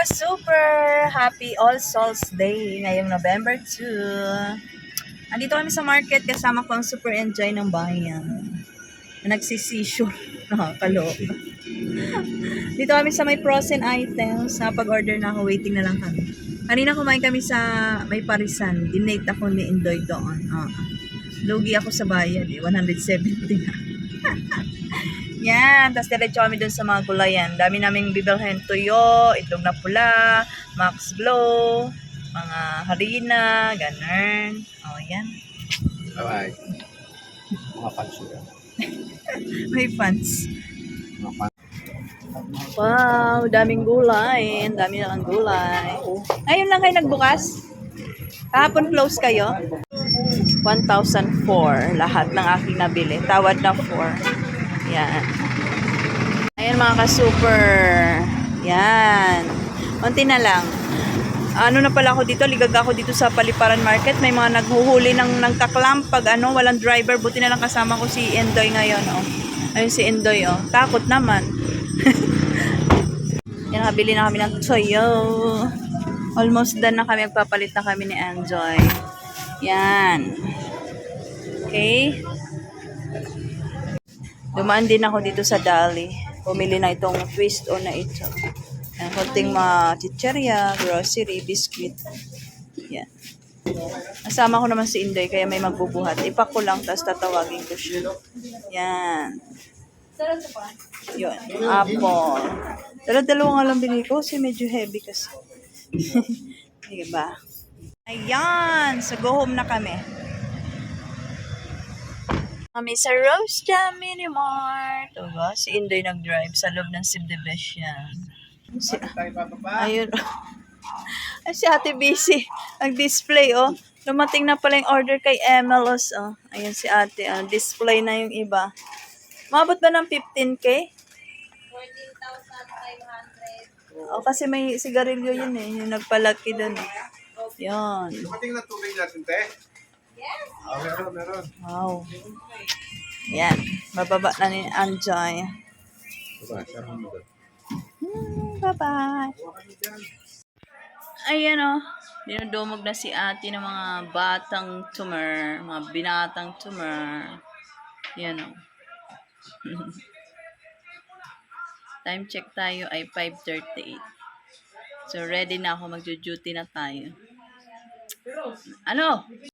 ka-super! Happy All Souls Day ngayong November 2. Andito kami sa market kasama ko ang super enjoy ng bayan. Na nagsisisure. Nakakalok. Dito kami sa may frozen items. Napag-order na ako. Waiting na lang kami. Kanina kumain kami sa may parisan. Dinate ako ni Indoy doon. Oo. Lugi ako sa bayad eh. 170 na. Yan. Tapos diretso kami dun sa mga gulayan. Dami naming bibilhin tuyo, itlog na pula, max glow, mga harina, ganun. O, oh, yan. Bye-bye. Mga panso yan. May fans. Mga pan- Wow, daming gulay. Dami na ang gulay. Ngayon lang kayo nagbukas? Kahapon close kayo? 1,004 lahat ng aking nabili. Tawad na 4. Yan. Ayan mga ka-super. Yan. Unti na lang. Ano na pala ako dito, ligag ako dito sa Paliparan Market. May mga naghuhuli ng, ng taklam pag ano, walang driver. Buti na lang kasama ko si Endoy ngayon. Oh. Ayun si Endoy. Oh. Takot naman. Yan, nakabili na kami ng toyo. Almost done na kami. Magpapalit na kami ni Enjoy. Yan. Okay. Dumaan din ako dito sa Dali. Pumili na itong twist o na ito. Yan, konting mga chicherya, grocery, biscuit. Yan. Nasama ko naman si Inday, kaya may magbubuhat. Ipak ko lang, tapos tatawagin ko siya. Yan. Yun, apple. Pero dalawa nga lang binili ko kasi medyo heavy kasi. Sige ba? Ayan! So, go home na kami. Kami sa Rose Jam Mini Mart. O ba? Si Inday nag-drive sa loob ng subdivision. Si, ayun. Ay, si Ate busy. Nag-display, oh. Lumating na pala yung order kay Emelos, oh. Ayun si Ate, oh. Display na yung iba. Mabot ba ng 15K? 14,500. O, kasi may sigarilyo yun eh. Yung nagpalaki doon. Yan. Dumating na tubig natin, te? Yes. Oh, meron, meron. Wow. Yan. Bababa na ni Anjoy. Hmm, Bye-bye. Ayan o. Dinudumog na si ate ng mga batang tumor. Mga binatang tumor. Yan o. Time check tayo ay 5.38. So, ready na ako. Magjo-duty na tayo. Ano?